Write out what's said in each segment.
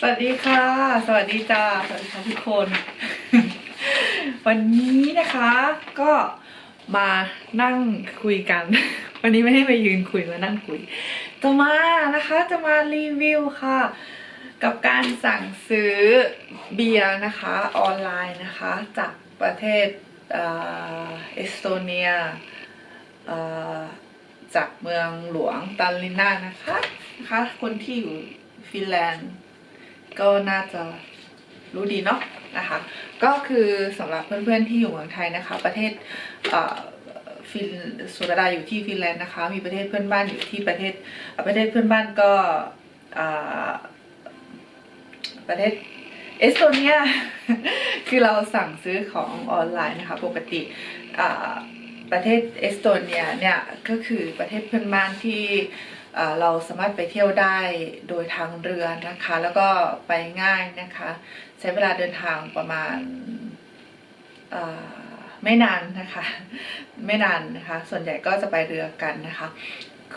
สวัสดีค่ะ สวัสดีจ้าสวัสดีค่ะทุกคน วันนี้นะคะก็มานั่งคุยกัน วันนี้ไม่ให้มายืนคุยมานั่งคุย จะมานะคะจะมารีวิวค่ะ กับการสั่งซื้อเบียร์นะคะออนไลน์นะคะ จากประเทศเอ่อเอสโตเนียจากเมืองหลวงตาลินานะคะนะคะ คนที่อยู่ฟินแลนด์ ก็น่าจะรู้ดีเนาะนะคะ ก็คือสำหรับเพื่อนๆที่อยู่เมืองไทยนะคะ ประเทศฟินสุรดาอยู่ที่ฟินแลนด์นะคะ มีประเทศเพื่อนบ้านอยู่ที่ประเทศประเทศเพื่อนบ้านก็ประเทศเอสโตเนียคือเราสั่งซื้อของออนไลน์นะคะ ปกติประเทศเอสโตเนียเนี่ยก็คือประเทศเพื่อนบ้านที่ เราสามารถไปเที่ยวได้โดยทางเรือนะคะ แล้วก็ไปง่ายนะคะ ใช้เวลาเดินทางประมาณไม่นานนะคะ ไม่นานนะคะ ส่วนใหญ่ก็จะไปเรือกันนะคะ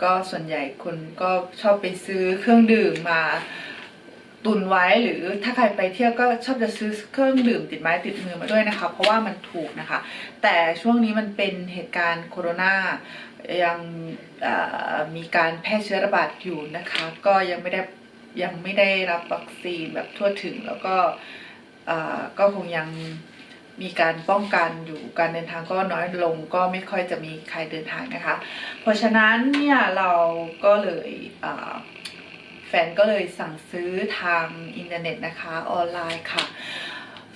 ก็ส่วนใหญ่คนก็ชอบไปซื้อเครื่องดื่มมา ตุนไว้หรือถ้าใครไปเที่ยวก็ชอบจะซื้อเครื่องดื่มติดไม้ติดมือมาด้วยนะคะ เพราะว่ามันถูกนะคะ แต่ช่วงนี้มันเป็นเหตุการณ์โควิดยังมีการแพร่เชื้อระบาดอยู่นะคะ ก็ยังไม่ได้ยังไม่ได้รับวัคซีนแบบทั่วถึงแล้วก็ก็คงยังมีการป้องกันอยู่การเดินทางก็น้อยลงก็ไม่ค่อยจะมีใครเดินทางนะคะ เพราะฉะนั้นเนี่ยเราก็เลย แฟนก็เลยสั่งซื้อทางอินเทอร์เน็ตนะคะออนไลน์ค่ะ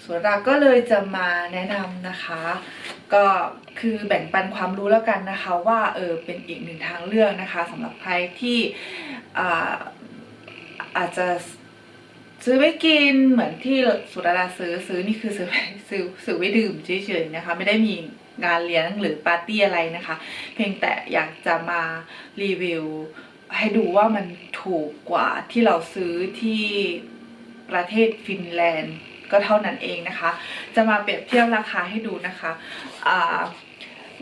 ส่วนเราก็เลยจะมาแนะนำนะคะ ก็คือแบ่งปันความรู้แล้วกันนะคะว่าเออเป็นอีกหนึ่งทางเลือกนะคะสำหรับใครที่อาอาจจะซื้อไว้กินเหมือนที่สุดาราซื้อซื้อนี่คือซื้อไว้ซื้อซื้อไว้ดื่มเฉยๆนะคะ ไม่ได้มีงานเลี้ยงหรือปาร์ตี้อะไรนะคะ เพียงแต่อยากจะมารีวิว ให้ดูว่ามันถูกกว่าที่เราซื้อที่ประเทศฟินแลนด์ก็เท่านั้นเองนะคะ จะมาเปรียบเทียบราคาให้ดูนะคะ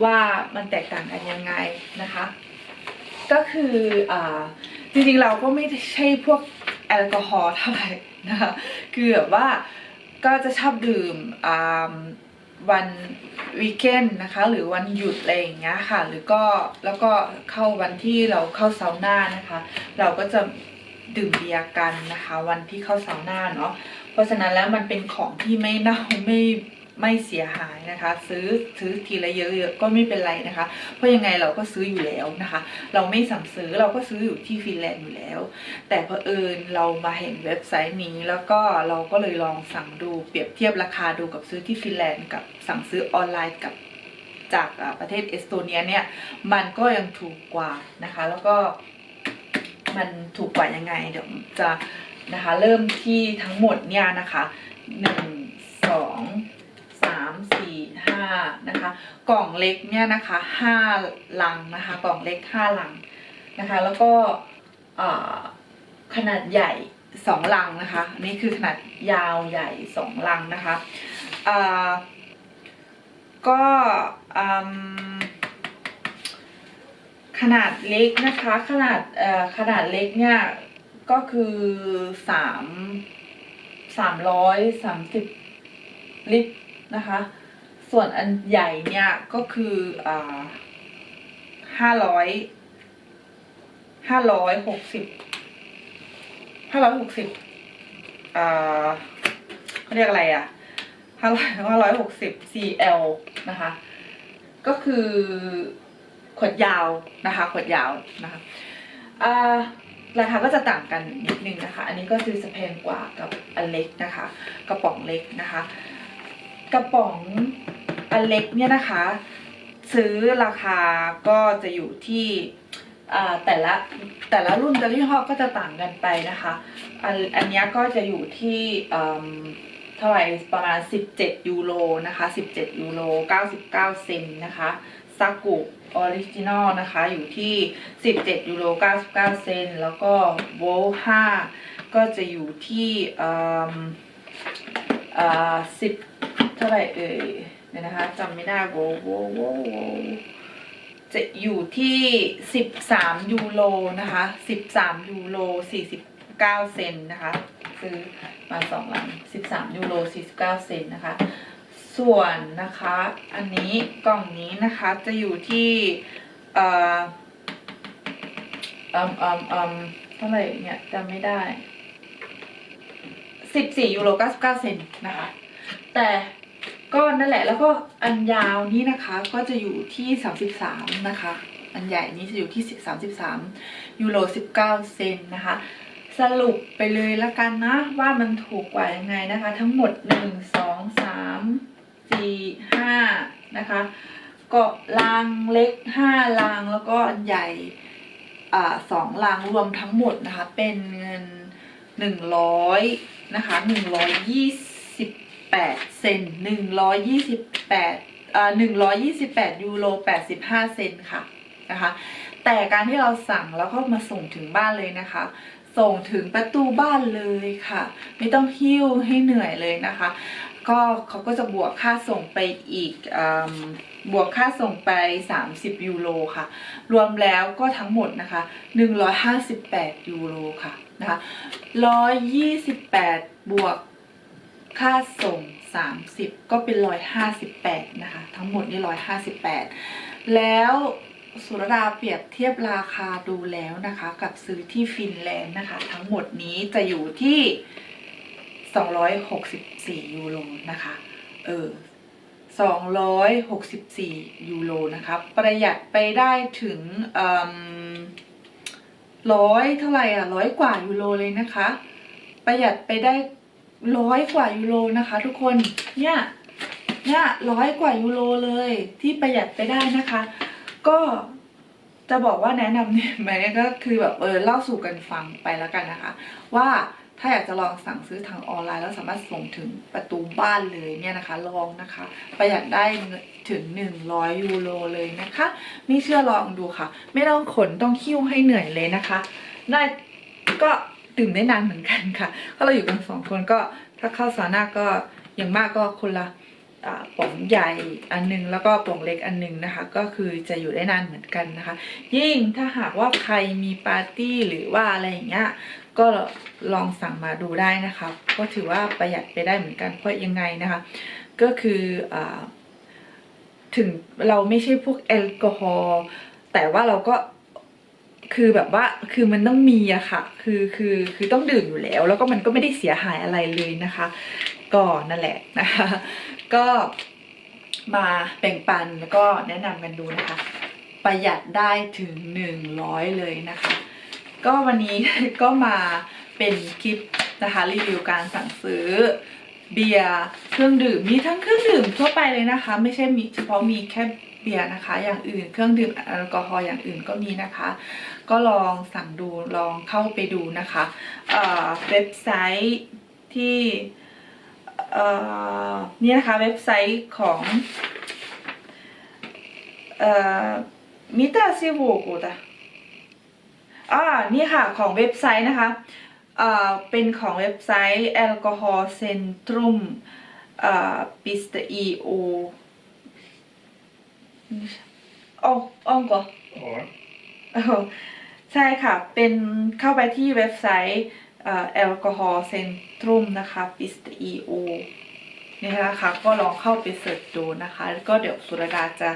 ว่ามันแตกต่างกันยังไงนะคะ ก็คืออจริงๆเราก็ไม่ใช่พวกแอลกอฮอล์เท่าไหร่นะคะ คือแบบว่าก็จะชอบดื่ม วันวีคเอนนะคะ หรือวันหยุดอะไรอย่างเงี้ยค่ะ หรือก็แล้วก็เข้าวันที่เราเข้าซาวน่านะคะ เราก็จะดื่มเบียร์กันนะคะ วันที่เข้าซาวน่าเนาะเพราะฉะนั้นแล้วมันเป็นของที่ไม่เน่าไม่ ไม่เสียหายนะคะ ซื้อซื้อทีละเยอะๆก็ไม่เป็นไรนะคะ เพราะยังไงเราก็ซื้ออยู่แล้วนะคะ เราไม่สั่งซื้อเราก็ซื้ออยู่ที่ฟินแลนด์อยู่แล้ว แต่เผอิญเรามาเห็นเว็บไซต์นี้ แล้วก็เราก็เลยลองสั่งดูเปรียบเทียบราคาดูกับซื้อที่ฟินแลนด์กับสั่งซื้อออนไลน์กับจากประเทศเอสโตเนียเนี่ยมันก็ยังถูกกว่านะคะ แล้วก็มันถูกกว่ายังไงเดี๋ยวจะนะคะ เริ่มที่ทั้งหมดเนี่ยนะคะหนึ่ง 5นะคะ กล่องเล็กเนี่ยนะคะห้าลังนะคะ กล่องเล็กห้าลังนะคะ แล้วก็ขนาดใหญ่สองลังนะคะ นี่คือขนาดยาวใหญ่สองลังนะคะก็ขนาดเล็กนะคะ ขนาดขนาดเล็กเนี่ยก็คือสามสามร้อยสามสิบลิตรนะคะ ส่วนอันใหญ่เนี่ยก็คืออ่าห้าร้อยห้าร้อยหกสิบห้าร้อยหกสิบอ่าเขาเรียกอะไรอะห้าร้อยห้าร้อยหกสิบ cl นะคะ ก็คือขวดยาวนะคะขวดยาวนะคะอ่าราคาก็จะต่างกันนิดนึงนะคะ อันนี้ก็คือจะแพงกว่ากับอันเล็กนะคะ กระป๋องเล็กนะคะ กระป๋อง อันเล็กเนี่ยนะคะ ซื้อราคาก็จะอยู่ที่อ่าแต่ละแต่ละรุ่นแต่ละยี่ห้อก็จะต่างกันไปนะคะ อันอันนี้ก็จะอยู่ที่เท่าไหร่ประมาณ 17 ยูโรนะคะ 17 ยูโร 99 เซนนะคะซากุออริจินอลนะคะ อยู่ที่ 17 ยูโร 99 เซนแล้วก็โวล5ก็จะอยู่ที่อืมอ่า10เท่าไหร่เอ่ย เดี๋ยวนะคะจำไม่ได้โวโวโวโวจะอยู่ที่ 13 ยูโรนะคะ 13 ยูโร 49 เซนนะคะ ซื้อมาสองลัง13 ยูโร 49 เซนนะคะ ส่วนนะคะ อันนี้กล่องนี้นะคะจะอยู่ที่เอ่ออืมอืมอืมเท่าไหร่เนี่ยจำไม่ได้ 14 ยูโร 99 เซนนะคะ แต่ ก็นั่นแหละแล้วก็อันยาวนี้นะคะก็จะอยู่ที่ 33 นะคะ อันใหญ่นี้จะอยู่ที่ 33ยูโร19 เซนนะคะ สรุปไปเลยละกันนะว่ามันถูกกว่ายังไงนะคะ ทั้งหมด 1 2 3 4 5นะคะก็รางเล็ก 5 รางแล้วก็อันใหญ่สองรางรวมทั้งหมดนะคะ เป็นเงิน 100นะคะ 128 เซน128อ่า128 ยูโร 85 เซนค่ะนะคะ แต่การที่เราสั่งแล้วก็มาส่งถึงบ้านเลยนะคะ ส่งถึงประตูบ้านเลยค่ะ ไม่ต้องหิ้วให้เหนื่อยเลยนะคะ ก็เขาก็จะบวกค่าส่งไปอีกอบวกค่าส่งไป 30 ยูโรค่ะ รวมแล้วก็ทั้งหมดนะคะ 158 ยูโรค่ะนะคะ128 บวก ค่าส่ง 30 ก็เป็น158นะคะ ทั้งหมดนี่158แล้วสุรดาเปรียบเทียบราคาดูแล้วนะคะ กับซื้อที่ฟินแลนด์นะคะ ทั้งหมดนี้จะอยู่ที่ 264 ยูโรนะคะ เออ 264 ยูโรนะคะ ประหยัดไปได้ถึงร้อยเท่าไหร่อะร้อยกว่ายูโรเลยนะคะ ประหยัดไปได้ ร้อยกว่ายูโรนะคะ ทุกคนเนี่ยเนี่ยร้อยกว่ายูโรเลยที่ประหยัดไปได้นะคะ ก็จะบอกว่าแนะนำเนี่ยไหมก็คือแบบเออเล่าสู่กันฟังไปแล้วกันนะคะ ว่าถ้าอยากจะลองสั่งซื้อทางออนไลน์แล้วสามารถส่งถึงประตูบ้านเลยเนี่ยนะคะ ลองนะคะ ประหยัดได้ถึง 100 ยูโรเลยนะคะ ไม่เชื่อลองดูค่ะ ไม่ต้องขนต้องคิ้วให้เหนื่อยเลยนะคะได้ก็ ดื่มได้นานเหมือนกันค่ะเพราะเราอยู่กันสองคนก็ถ้าเข้าซาวน่าก็อย่างมากก็คนละอ่าป๋องใหญ่อันหนึงแล้วก็ป๋องเล็กอันหนึงนะคะ ก็คือจะอยู่ได้นานเหมือนกันนะคะ ยิ่งถ้าหากว่าใครมีปาร์ตี้หรือว่าอะไรอย่างเงี้ยก็ลองสั่งมาดูได้นะคะก็ถือว่าประหยัดไปได้เหมือนกันเพราะยังไงนะคะ ก็คืออถึงเราไม่ใช่พวกแอลกอฮอล์แต่ว่าเราก็ คือแบบว่าคือมันต้องมีอะค่ะ คือคือคือต้องดื่มอยู่แล้ว แล้วก็มันก็ไม่ได้เสียหายอะไรเลยนะคะ ก็นั่นแหละนะคะ ก็มาแบ่งปันแล้วก็แนะนำกันดูนะคะ ประหยัดได้ถึง 100 เลยนะคะ ก็วันนี้ก็มาเป็นคลิปนะคะรีวิวการสั่งซื้อเบียร์เครื่องดื่มมีทั้งเครื่องดื่มทั่วไปเลยนะคะ ไม่ใช่มีเฉพาะมีแค่เบียร์นะคะ อย่างอื่นเครื่องดื่มแอลกอฮอล์อย่างอื่นก็มีนะคะก็ลองสั่งดูลองเข้าไปดูนะคะเอ่อเว็บไซต์ที่เอ่อนี่นะคะเว็บไซต์ของเอ่อมิตาซิโวโกดะอ่านี่ค่ะของเว็บไซต์นะคะเอ่อเป็นของเว็บไซต์แอลกอฮอล์เซ็นทรัมเอ่อปิสต์อีโออ๋ออ๋อก่อน Or เออ ใช่ค่ะ เป็นเข้าไปที่เว็บไซต์แอลกอฮอล์เซ็นทรัมนะคะ p i s t e o นี่นะคะก็ลองเข้าไปเสิร์ชดูนะคะ ก็เดี๋ยวสุรดาจะ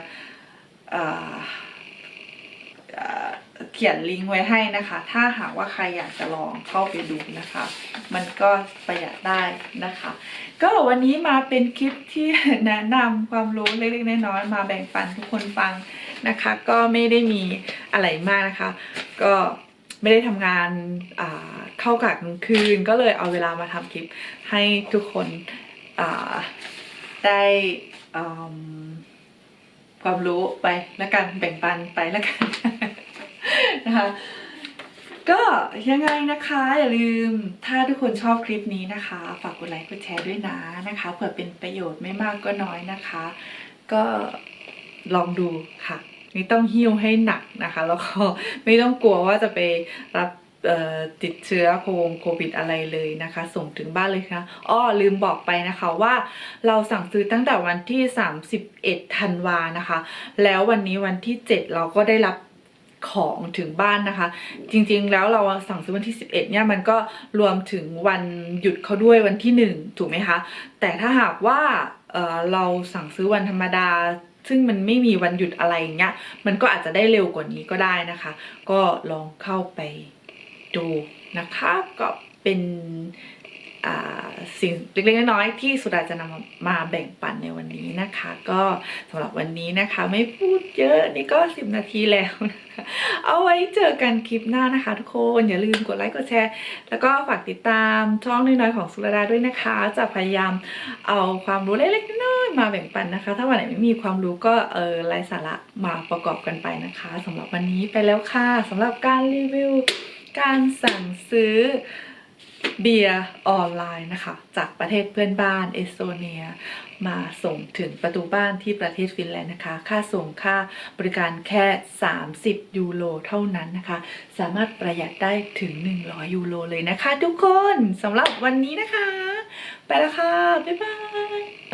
เเเขียนลิงก์ไว้ให้นะคะ ถ้าหากว่าใครอยากจะลองเข้าไปดูนะคะ มันก็ประหยัดได้นะคะ ก็วันนี้มาเป็นคลิปที่แนะนำความรู้เล็กๆน้อยๆมาแบ่งปันทุกคนฟัง นะคะ ก็ไม่ได้มีอะไรมากนะคะ ก็ไม่ได้ทำงานเข้ากะกลางคืน ก็เลยเอาเวลามาทำคลิปให้ทุกคนได้ความรู้ไปแล้วกันแบ่งปันไปแล้วกันนะคะก็ยังไงนะคะอย่าลืมถ้าทุกคนชอบคลิปนี้นะคะ ฝากกดไลค์กดแชร์ด้วยนะนะคะเผื่อเป็นประโยชน์ไม่มากก็น้อยนะคะ ก็ ลองดูค่ะไม่ต้องหิ้วให้หนักนะคะ แล้วก็ไม่ต้องกลัวว่าจะไปรับติดเชื้อโควงโควิดอะไรเลยนะคะ ส่งถึงบ้านเลยค่ะอ้อลืมบอกไปนะคะว่าเราสั่งซื้อตั้งแต่วันที่ 31ธันวานะคะ แล้ววันนี้วันที่ 7 เราก็ได้รับของถึงบ้านนะคะ จริงๆแล้วเราสั่งซื้อวันที่ 11เนี่ยมันก็รวมถึงวันหยุดเขาด้วยวันที่ 1 ถูกไหมคะ แต่ถ้าหากว่าเเราสั่งซื้อวันธรรมดา ซึ่งมันไม่มีวันหยุดอะไรอย่างเงี้ยมันก็อาจจะได้เร็วกว่านี้ก็ได้นะคะ ก็ลองเข้าไปดูนะคะ ก็เป็นอ่าสิ่งเล็กๆน้อยๆที่สุดาจะนำมาแบ่งปันในวันนี้นะคะ ก็สำหรับวันนี้นะคะไม่พูดเยอะนี่ก็สิบนาทีแล้วนะคะเอาไว้เจอกันคลิปหน้านะคะ ทุกคนอย่าลืมกดไลค์กดแชร์ แล้วก็ฝากติดตามช่องน้อยๆของสุดาด้วยนะคะ จะพยายามเอาความรู้เล็กๆน้อยๆ มาแบ่งปันนะคะ ถ้าวันไหนไม่มีความรู้ก็เออไร้สาระมาประกอบกันไปนะคะสำหรับวันนี้ไปแล้วค่ะสำหรับการรีวิว การสั่งซื้อเบียร์ออนไลน์นะคะ จากประเทศเพื่อนบ้านเอสโตเนีย มาส่งถึงประตูบ้านที่ประเทศฟินแลนด์นะคะ ค่าส่งค่าบริการแค่ 30 ยูโรเท่านั้นนะคะ สามารถประหยัดได้ถึง 100 ยูโรเลยนะคะ ทุกคนสำหรับวันนี้นะคะ ไปแล้วค่ะ บ๊ายบาย